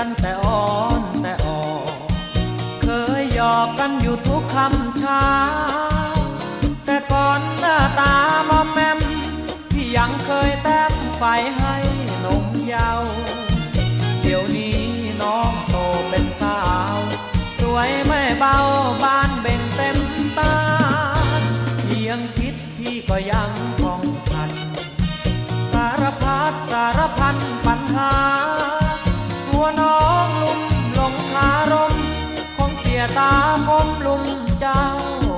กันแต่อ่อนแต่ออกเคยหยอกกันอยู่ทุกคำเช้า แต่ก่อนหน้าตามอมแมมที่ยังเคยแต้มไฟให้นงเยาวเดี๋ยวนี้น้องโตเป็นสาว สวยไม่เบาบ้านเบ่งเต็มตาเพียงคิดพี่ก็ยัง ตาคมลุ่มเจ้า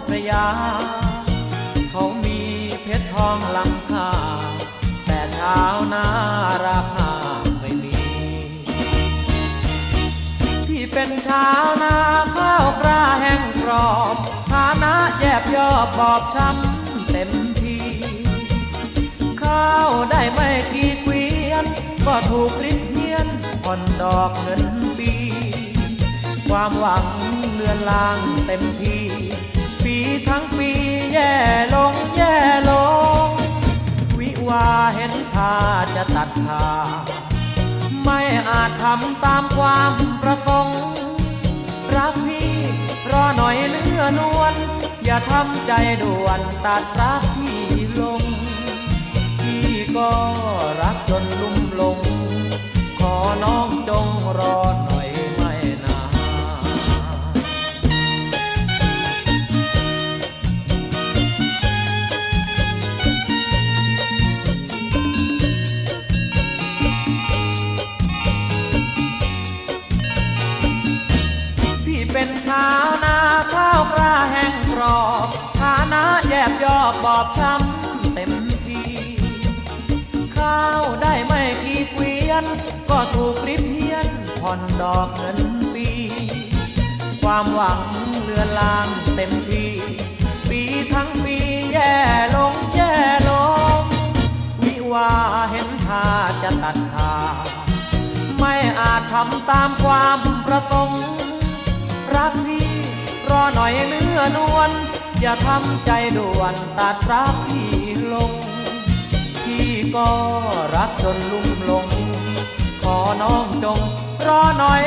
พระยา เขามีเพชรทองลำค่า แต่ชาวนาราคาไม่มี พี่เป็นชาวนาข้าวกล้าแห้งกรอบฐานะแยบยอบบอบช้ำเต็มทีข้าวได้ไม่กี่เกวียน ก็ถูกริบเฮียนผ่อนดอกเงินปี ความหวัง เลือนลางเต็มทีปีทั้งปีแย่ลงแย่ลง วิวาเห็นทาจะตัดขาไม่อาจทำตามความประสงค์ รักพี่รอหน่อยเนื้อนวลอย่าทำใจด่วนตัดรักพี่ลง พี่ก็รักจนลุ่ม อบบอบช้ำเต็มทีข้าวได้ไม่กี่เกวียน ก็ถูกริบเฮียนผ่อนดอกเงินปี ความหวังเลือนลางเต็มทีปีทั้งปีแย่ลงแย่ลง วิวาเห็นท่าจะตัดขาดไม่อาจทำตามความประสงค์ รักพี่รอหน่อยเนื้อนวล อย่าทำใจด่วนตัดรักพี่ลง พี่ก็รักจนลุ่มลง ขอน้องจงรอหน่อย